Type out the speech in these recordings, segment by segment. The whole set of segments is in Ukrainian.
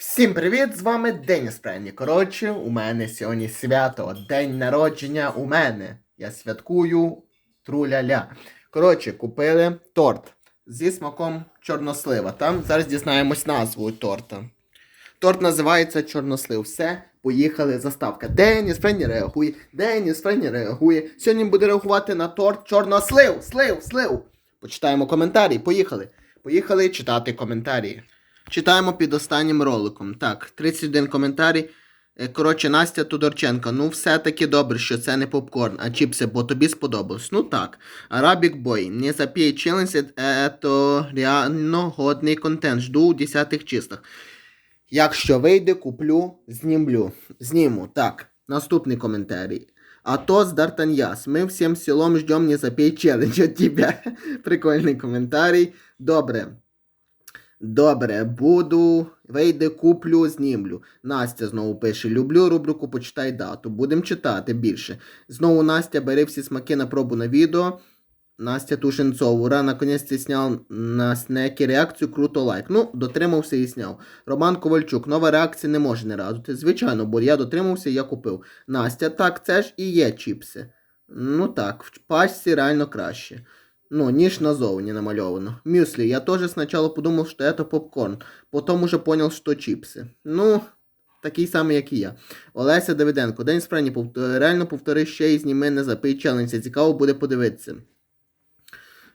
Всім привіт! З вами Деніс Прені. Коротше, у мене сьогодні свято, день народження у мене. Я святкую труляля. Коротше, купили торт зі смаком чорнослива. Там зараз дізнаємось назву торта. Торт називається Чорнослив. Все, поїхали, заставка. Деніс Френі реагує. Деніс Френі реагує. Сьогодні буде реагувати на торт Чорнослив. Слив, слив. Почитаємо коментарі. Поїхали. Поїхали читати коментарі. Читаємо під останнім роликом. Так, 31 коментарі. Е, Коротше, Настя Тодорченко. Ну, все-таки добре, що це не попкорн, а чіпси, бо тобі сподобалось. Ну так. Арабік Бой. Не запій челендж, это реально годний контент. Жду у 10 числах. Якщо вийде, куплю, знімлю. Зніму. Так. Наступний коментарій. А то з Дартаньяс. Ми всім селом ждем не запій челендж от тебе. Прикольний коментарій. Добре. Добре, буду. Вийде, куплю, знімлю. Настя знову пише: Люблю рубрику Почитай дату. Будемо читати більше. Знову Настя бери всі смаки на пробу на відео. Настя Тушенцов. Ура, наконець сняв на снеки реакцію, круто лайк. Ну, дотримався і сняв. Роман Ковальчук, нова реакція не може не радувати. Звичайно, бо я дотримався і я купив. Настя, так, це ж і є чіпси. Ну так, в пачці реально краще. Ну, ніж назовні намальовано. Мюсли, я тоже сначала подумал, что это попкорн. Потом уже понял, что чипсы. Ну, такий самий, як і я. Олеся Давиденко. День справді повтор... реально повтори ще і зніми не запий челендж. Цікаво буде подивитися.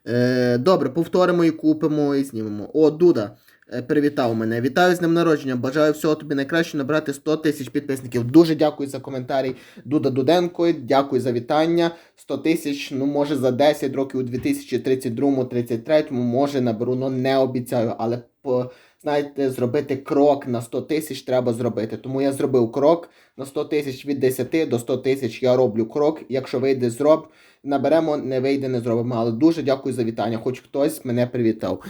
Е, добре, повторимо і купимо і знімемо. О, Дуда. Е, Привітав мене. Вітаю з днем народження. Бажаю всього тобі найкраще набрати 100 тисяч підписників. Дуже дякую за коментарі. Дуда Дуденко. Дякую за вітання. 100 тисяч, ну може за 10 років у 2032-33, може наберу, ну не обіцяю, але знаєте, зробити крок на 100 тисяч треба зробити. Тому я зробив крок на 100 тисяч від 10 до 100 тисяч. Я роблю крок. Якщо вийде, зроб. Наберемо, не вийде, не зробимо. Але дуже дякую за вітання. Хоч хтось мене привітав.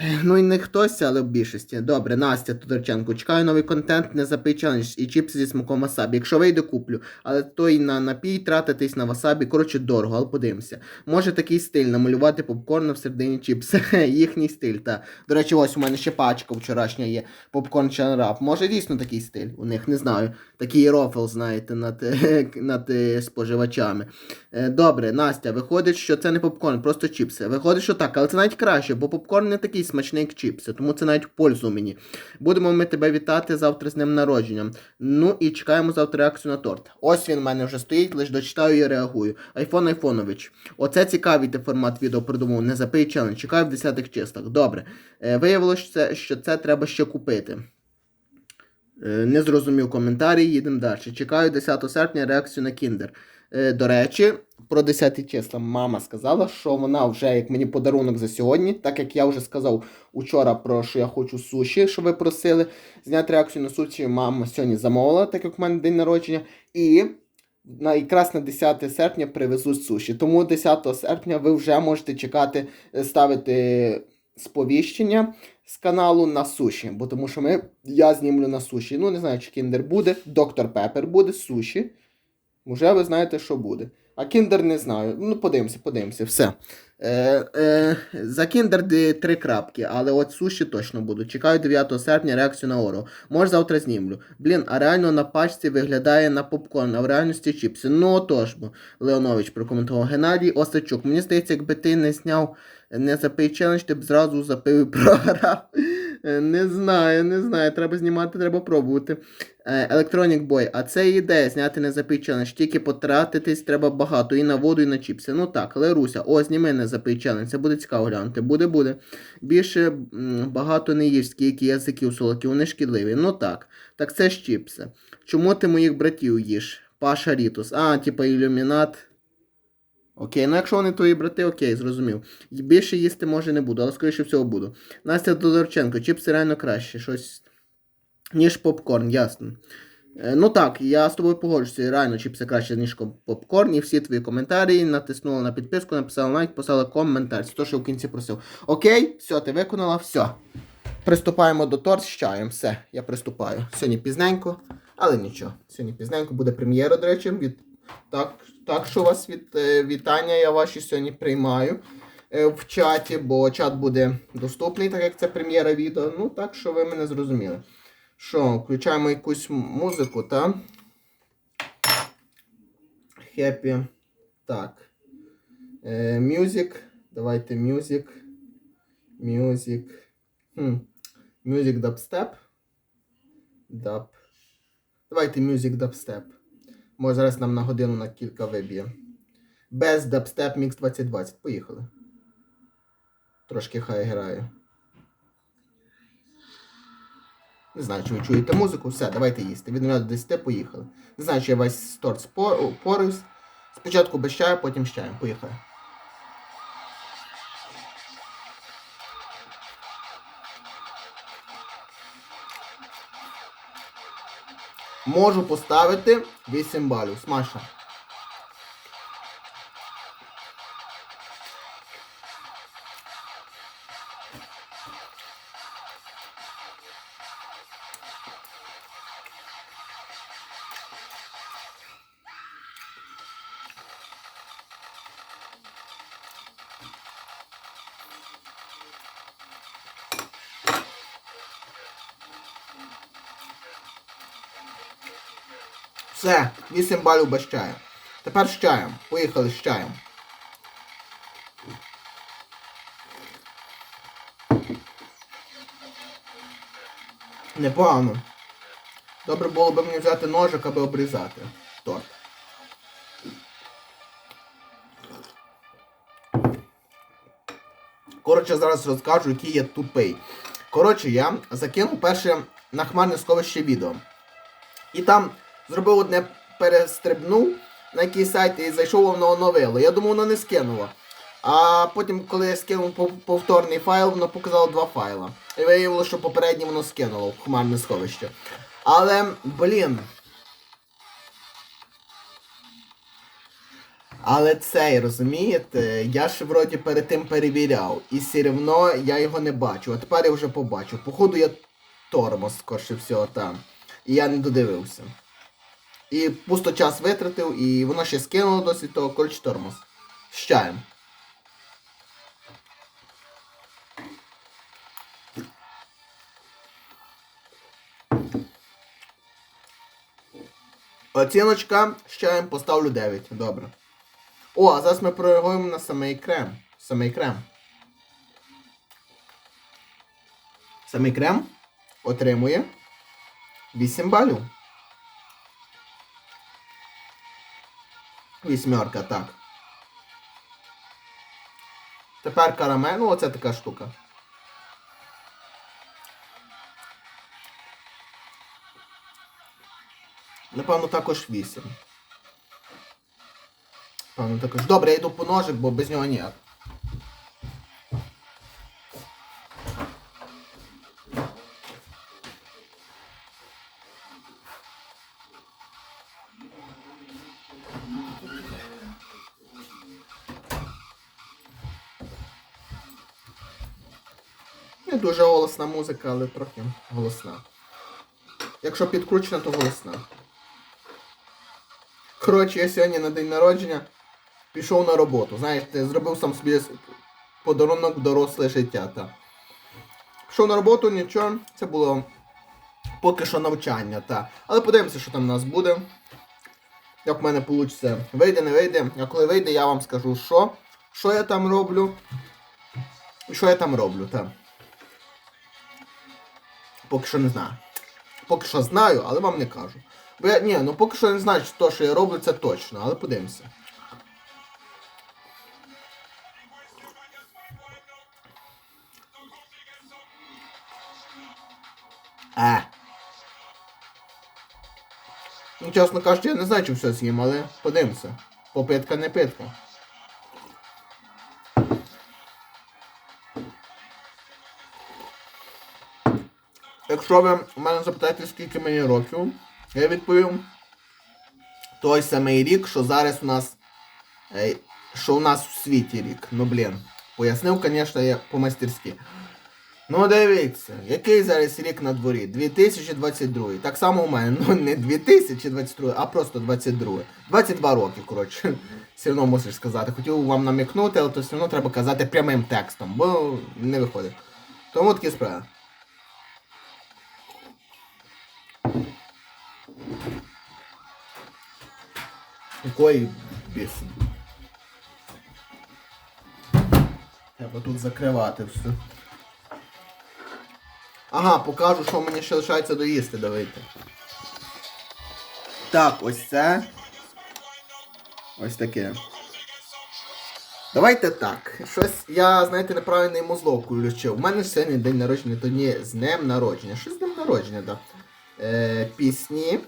Ну і не хтось, але в більшості. Добре, Настя Тодорченко. Чекаю новий контент, не запий челендж і чіпси зі смаком васабі. Якщо вийде, куплю. Але то й на напій тратитись на васабі, коротше, дорого, але подивимося. Може такий стиль намалювати попкорн в середині чіпси. Їхній стиль. Та. До речі, ось у мене ще пачка вчорашня є. Попкорн чанрап. Може дійсно такий стиль. У них не знаю. Такий рофл, знаєте, над, над е, споживачами. Е, Добре, Настя, виходить, що це не попкорн, просто чіпси. Виходить, що так, але це навіть краще, бо попкорн не такий смачний, як чіпси, тому це навіть в пользу мені. Будемо ми тебе вітати завтра з днем народження. Ну і чекаємо завтра реакцію на торт. Ось він в мене вже стоїть, лише дочитаю і реагую. Айфон Айфонович. Оце цікавий ти формат відео придумав. Не запий челендж. Чекаю в 10 числах. Добре. Е, виявилося, що це, треба ще купити. Е, Не зрозумів коментарі, їдемо далі. Чекаю 10 серпня реакцію на Кіндер. До речі, про 10 числа мама сказала, що вона вже як мені подарунок за сьогодні, так як я вже сказав учора про що я хочу суші, що ви просили зняти реакцію на суші, мама сьогодні замовила, так як в мене день народження. І на якраз на 10 серпня привезуть суші. Тому 10 серпня ви вже можете чекати, е, ставити сповіщення з каналу на суші. Бо тому що ми, я знімлю на суші. Ну, не знаю, чи кіндер буде. Доктор Пепер буде, суші. Уже ви знаєте, що буде. А кіндер не знаю. Ну, подивимося, подивимося, все. Е, е, за кіндер три крапки, але от суші точно будуть. Чекаю 9 серпня реакцію на Оро. Може завтра знімлю. Блін, а реально на пачці виглядає на попкорн, а в реальності чіпси. Ну отож бо. Леонович прокоментував. Геннадій Осачук. Мені здається, якби ти не зняв не запий челендж, ти б зразу запив і програв. Е, Не знаю, не знаю. Треба знімати, треба пробувати. Е, Electronic Boy, а це ідея зняти не запий челендж. Тільки потратитись треба багато і на воду, і на чіпси. Ну так, але Руся, о, зніми не запий челендж. Це буде цікаво глянути. Буде, буде. Більше багато не їж, скільки язиків солодких, вони шкідливі. Ну так. Так це ж чіпси. Чому ти моїх братів їш? Паша Рітус. А, типа ілюмінат. Окей, ну якщо вони твої брати, окей, зрозумів. Більше їсти може не буду, але скоріше всього буду. Настя Тодорченко, чіпси реально краще, щось. Ніж попкорн, ясно. Е, ну так, я з тобою погоджуюся, реально чіпси краще, ніж попкорн, і всі твої коментарі натиснула на підписку, написала лайк, писала коментар. Це те, що в кінці просив. Окей, все, ти виконала, все. Приступаємо до торт з чаєм. Все, я приступаю. Сьогодні пізненько, але нічого. Сьогодні пізненько буде прем'єра, до речі. Від... Так, так що вас від, е, вітання я ваші сьогодні приймаю е, в чаті, бо чат буде доступний, так як це прем'єра відео. Ну, так що ви мене зрозуміли. Що, включаємо якусь музику, та? Хеппі. Так. Е, Music. Давайте. Music. Хм. Music dubstep. Dub. Давайте music dubstep. Може зараз нам на годину на кілька виб'є. Без dubstep Mix 2020. Поїхали. Трошки хай граю. Не знаю, чи ви чуєте музику. Все, давайте їсти. Від 0 до 10 поїхали. Не знаю, чи я весь торт спо- порився. Спочатку без чаю, потім з чаєм. Поїхали. Можу поставити 8 балів. Смаша. Все, 8 балів без чаю. Тепер з чаєм. Поїхали з чаєм. Непогано. Добре було б мені взяти ножик, аби обрізати торт. Коротше, зараз розкажу, який я тупий. Коротше, я закинув перше на хмарне сховище відео. І там зробив одне перестрибнув на якийсь сайт і зайшов воно оновило. Я думав, воно не скинуло. А потім, коли я скинув повторний файл, воно показало два файла. І виявилося, що попереднє воно скинуло в хмарне сховище. Але, блін. Але цей, розумієте, я ж вроді перед тим перевіряв. І все одно я його не бачу. А тепер я вже побачив. Походу я тормоз, скорше всього, там. І я не додивився. І пусто час витратив, і воно ще скинуло досить того, коротше, тормоз. З чаєм. Оціночка з поставлю 9. Добре. О, а зараз ми прореагуємо на самий крем. Самий крем. Самий крем отримує 8 балів. Вісьмерка, так. Тепер карамель, ну оце така штука. Напевно, також 8. Напевно, також. Добре, я йду по ножик, бо без нього ніяк. Голосна музика, але трохи голосна. Якщо підкручена, то голосна. Коротше, я сьогодні на день народження пішов на роботу. Знаєте, зробив сам собі подарунок доросле життя. Та. Пішов на роботу, нічого, це було поки що навчання. Та. Але подивимося, що там у нас буде. Як в мене вийде. Вийде, не вийде. А коли вийде, я вам скажу, що, що я там роблю. І що я там роблю, та. Поки що не знаю. Поки що знаю, але вам не кажу. Бо я, ні, ну поки що не знаю, що то, що я роблю, це точно, але подивимося. А. Ну, чесно кажучи, я не знаю, чи все з'їм, але подивимося. Попитка не питка. Якщо ви мене запитаєте, скільки мені років, я відповім той самий рік, що зараз у нас. е, Що у нас в світі рік. Ну блін. Пояснив, звісно, я по-мастерськи. Ну дивіться, який зараз рік на дворі? 2022. Так само у мене. Ну не 2022, а просто 22. 22 роки, коротше. Все одно мусиш сказати. Хотів вам намікнути, але то все одно треба казати прямим текстом, бо не виходить. Тому такі справи. Якої біс? Треба тут закривати все. Ага, покажу, що мені ще лишається доїсти, давайте. Так, ось це. Ось таке. Давайте так. Щось я, знаєте, неправильний мозлов включив. У мене сьогодні день народження, то ні, з днем народження. Що з днем народження, так? Да. Е, пісні.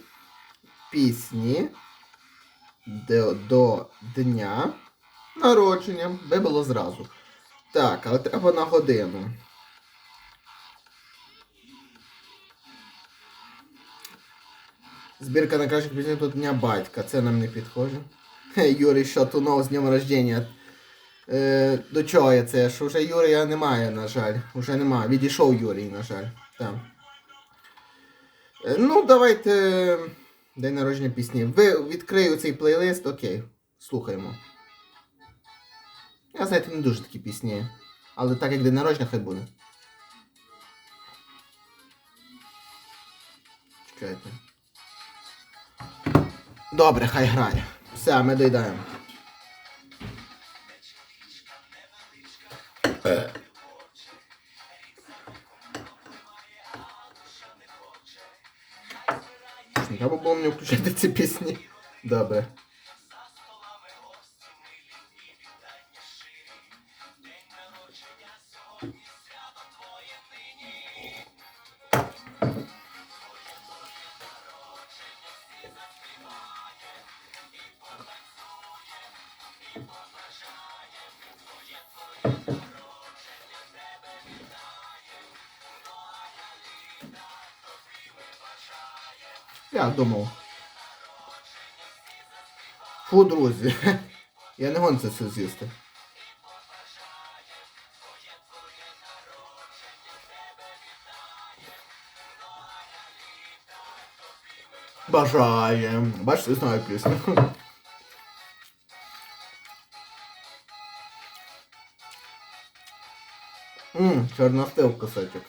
Пісні. До, до дня народження. Вибило зразу. Так, але треба на годину. Збірка найкращих пісень до Дня батька. Це нам не підходить. Юрій Шатунов з днем рождення. Е, до чого я це? Що вже Юрія немає, на жаль. Уже немає. Відійшов Юрій, на жаль. Так. Е, ну, давайте. День народження пісні. Ви відкрию цей плейлист, окей. Слухаємо. Я, знаєте, не дуже такі пісні. Але так як день народження, хай буде. Чекайте. Добре, хай грає. Все, ми доїдаємо. Треба було мені включити ці пісні. Добре. Думав. Фу, друзі. Я не гон це все з'їсти. Бажаєм. Бачите, знаю пісню. Ммм, чорностив кусочок.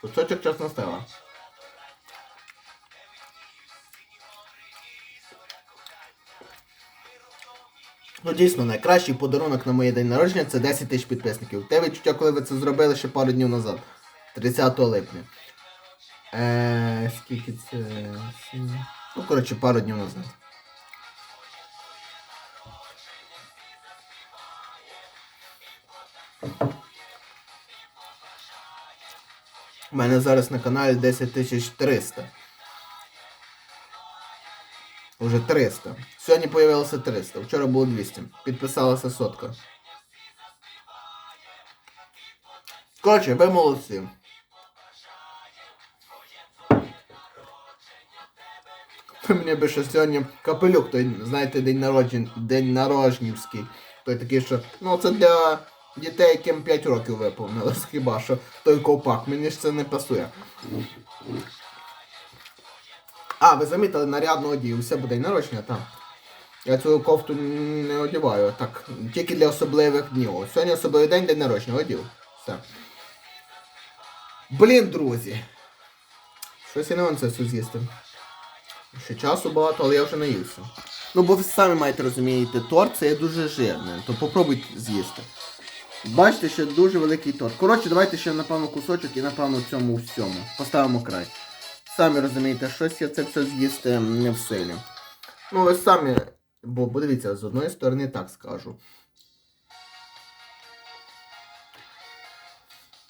Кусочок чорностила. Ну дійсно, найкращий подарунок на моє день народження це 10 тисяч підписників. Те відчуття, коли ви це зробили ще пару днів назад. 30 липня. Е, скільки це. Ну, коротше, пару днів назад. У мене зараз на каналі 10 тисяч 300. Уже 300. Сьогодні появилося 300. Вчора було 200. Підписалася сотка. Коротше, ви молодці. Мені би ще сьогодні капелюк, той, знаєте, день народжень, день народжнівський. Той такий, що. Ну це для дітей, яким 5 років виповнилось. Хіба що той ковпак. Мені ж це не пасує. А, ви замітили, нарядно одівся, бо день народження, так. Я цю кофту не одягаю, так. Тільки для особливих днів. Сьогодні особливий день, день народження, одів. Все. Блін, друзі. Щось я не можу це все з'їсти. Ще часу багато, але я вже наївся. Ну, бо ви самі маєте розумієте, торт це є дуже жирне, то попробуйте з'їсти. Бачите, що дуже великий торт. Коротше, давайте ще напевно кусочок і напевно цьому всьому. Поставимо край. Самі розумієте, щось я це все з'їсти не в силі. Ну, ви самі, бо подивіться, з одної сторони так скажу.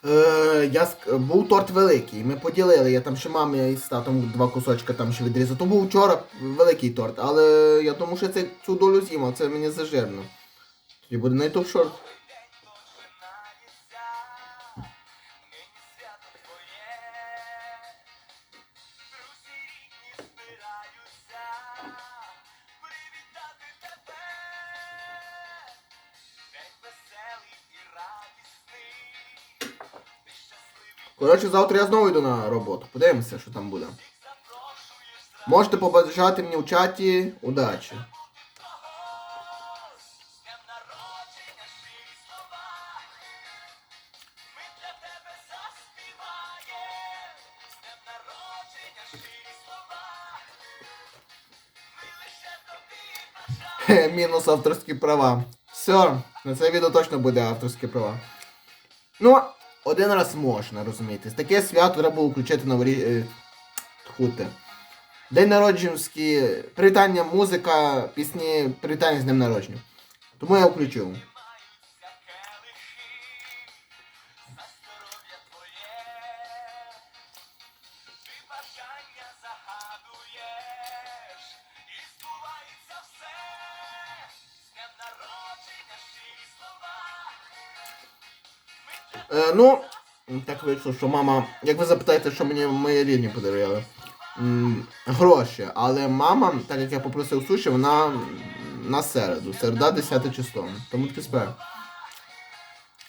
Е, я був торт великий, ми поділили, я там ще мамі із татом два кусочка там ще відрізав. То був вчора великий торт, але я тому що це, цю долю з'їм, а це мені зажирно. Тоді буде на Коротше, завтра я знову йду на роботу. Подивимося, що там буде. Можете побажати мені в чаті удачі. Мінус авторські права. Все, на це відео точно буде авторські права. Ну, один раз можна, розумієте. Таке свято треба було включити на ворі... е, тьху. День народженські, привітання, музика, пісні, привітання з днем народження. Тому я включив. Е, ну, так вийшло, що мама. Як ви запитаєте, що мені мої рідні подарували? Гроші. Але мама, так як я попросив суші, вона на середу. Середа 10 число. Тому справа.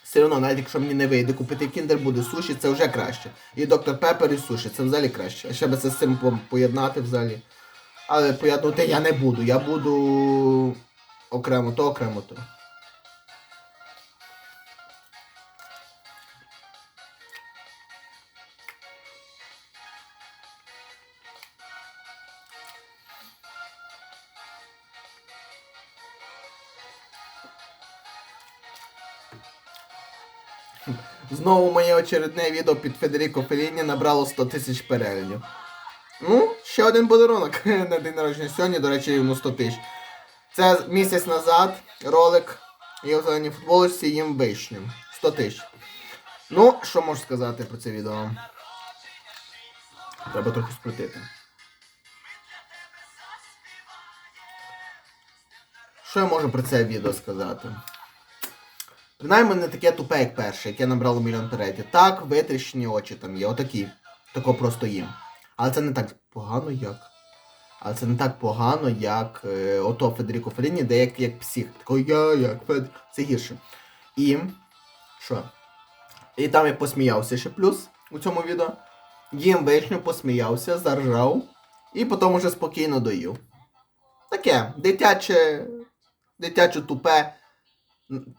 Все одно, навіть якщо мені не вийде купити кіндер, буде суші, це вже краще. І доктор Пепер і суші, це взагалі краще. А ще би це з цим поєднати взагалі. Але поєднувати я не буду. Я буду окремо то, окремо то. Знову моє очередне відео під Федеріко Феліні набрало 100 тисяч переглядів. Ну, ще один подарунок на день народження сьогодні, до речі, йому 100 тисяч. Це місяць назад ролик я в зеленій футболочці їм вишню. 100 тисяч. Ну, що можу сказати про це відео? Треба трохи скрутити. Що я можу про це відео сказати? Принаймні не таке тупе, як перше, яке набрало мільйон переглядів. Так, витріщені очі там є, отакі. Тако просто їм. Але це не так погано, як. Але це не так погано, як е, ото Федеріко Феліні, де як, як псих. Тако я, як Фед. Це гірше. І. Що? І там я посміявся ще плюс у цьому відео. Їм вишню посміявся, заржав. І потім уже спокійно доїв. Таке, дитяче. Дитяче тупе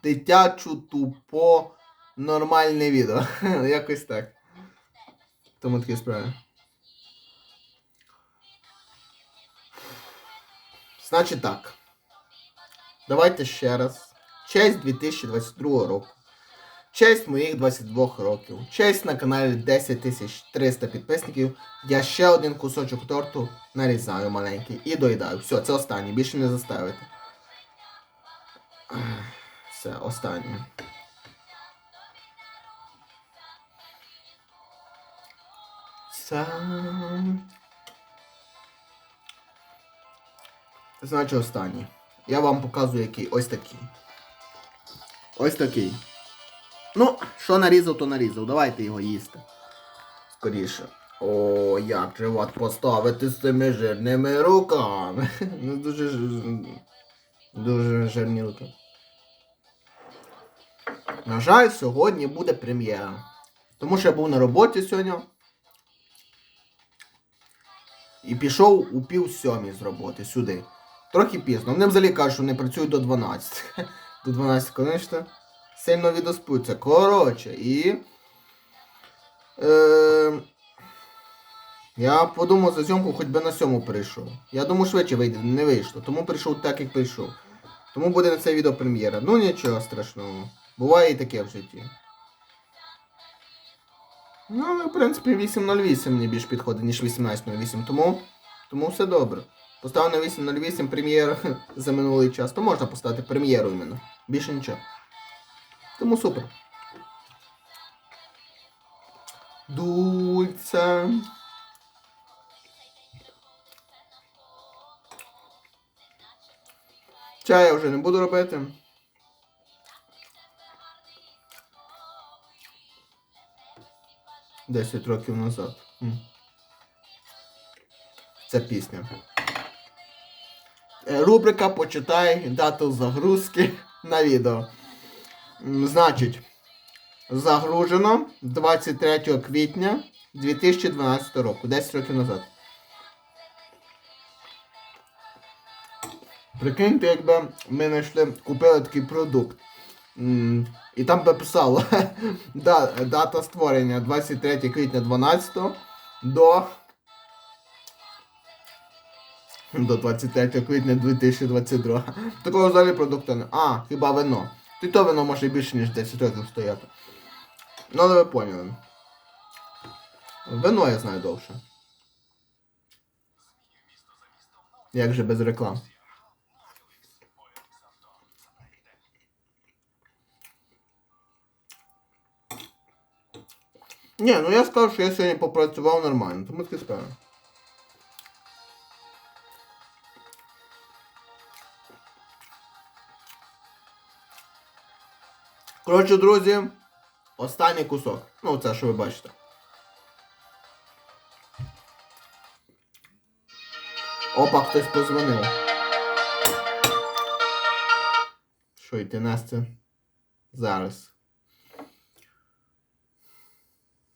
дитячу тупо нормальне відео. Якось так. Тому такі справи. Значить так. Давайте ще раз. Честь 2022 року. Честь моїх 22 років. Честь на каналі 10300 підписників. Я ще один кусочок торту нарізаю маленький і доїдаю. Все, це останній, більше не заставити. Все, останнє. Сам. Це значить останній. Я вам показую який. Ось такий. Ось такий. Ну, що нарізав, то нарізав. Давайте його їсти. Скоріше. О, як же поставити з цими жирними руками. Ну дуже дуже жирні руки. На жаль, сьогодні буде прем'єра. Тому що я був на роботі сьогодні. І пішов у пів сьомій з роботи сюди. Трохи пізно. Вони взагалі кажуть, що вони працюють до 12. До 12, звісно. Сильно відоспуться. Коротше, і. Е, я подумав за зйомку хоч би на сьому перейшов. Я думаю, швидше вийде, не вийшло. Тому прийшов так, як прийшов. Тому буде на це відео прем'єра. Ну нічого страшного. Буває і таке в житті. Ну, в принципі, 8.08 мені більш підходить, ніж 18.08, тому, тому все добре. Поставив на 8.08 прем'єр за минулий час, то можна поставити прем'єру іменно. Більше нічого. Тому супер. Дульця. Чай я вже не буду робити. Десять років назад. Це пісня. Е, Рубрика Почитай дату загрузки на відео. Значить, загружено 23 квітня 2012 року, 10 років назад. Прикиньте, якби ми знайшли, купили такий продукт. І там би писало да, дата створення 23 квітня 12 до До 23 квітня 2022. Такого взагалі продукту не. А, хіба вино. Ти то вино може більше, ніж 10 років стояти. Ну, але ви поняли. Вино я знаю довше. Як же без реклам? Ні, ну я сказав, що я сьогодні попрацював нормально, тому ти скажу. Коротше, друзі, останній кусок. Ну, це що ви бачите. Опа, хтось позвонив. Що йти, Настя? Зараз.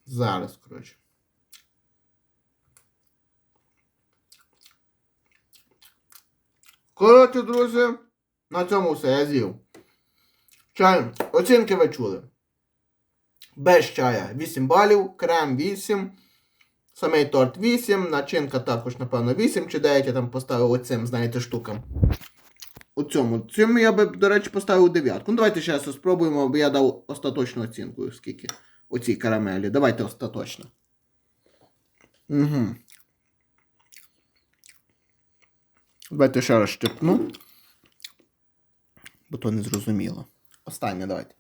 Зараз, коротше. Коротше, друзі, на цьому все, я з'їв. Чай, оцінки ви чули. Без чая 8 балів, крем 8, самий торт 8, начинка також, напевно, 8 чи 9 я там поставив оцим, знаєте, штукам. У цьому. Цьому я би, до речі, поставив дев'ятку. Ну, давайте ще спробуємо, бо я дав остаточну оцінку, скільки у цій карамелі. Давайте остаточно. Угу. Давайте ще раз щепну. Бо то не зрозуміло. Останнє давайте.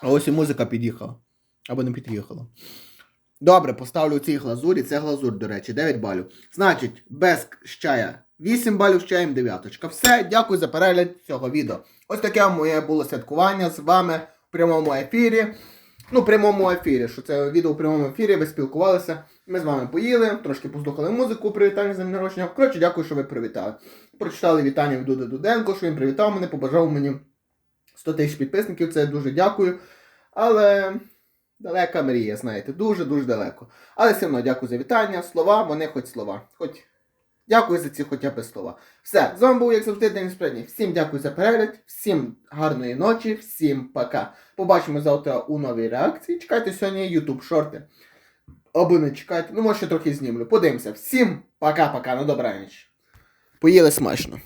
А ось і музика під'їхала. Або не під'їхала. Добре, поставлю цій глазурі. Це глазур, до речі, 9 балів. Значить, без чая 8 балів, з чаєм 9. Все, дякую за перегляд цього відео. Ось таке моє було святкування з вами в прямому ефірі. Ну, в прямому ефірі, що це відео в прямому ефірі, ви спілкувалися. Ми з вами поїли, трошки послухали музику, привітання з днем народження. Коротше, дякую, що ви привітали. Прочитали вітання від Дуди Дуденко, що він привітав мене, побажав мені 100 тисяч підписників, це дуже дякую. Але далека мрія, знаєте, дуже-дуже далеко. Але все одно дякую за вітання, слова, вони хоч слова. Хоч дякую за ці хоча б слова. Все, з вами був, як завжди, День Спредній. Всім дякую за перегляд, всім гарної ночі, всім пока. Побачимо завтра у новій реакції. Чекайте сьогодні YouTube шорти. Або не чекайте, ну може ще трохи знімлю. Подивимося. Всім пока-пока, ну добраніч. Поїли смачно.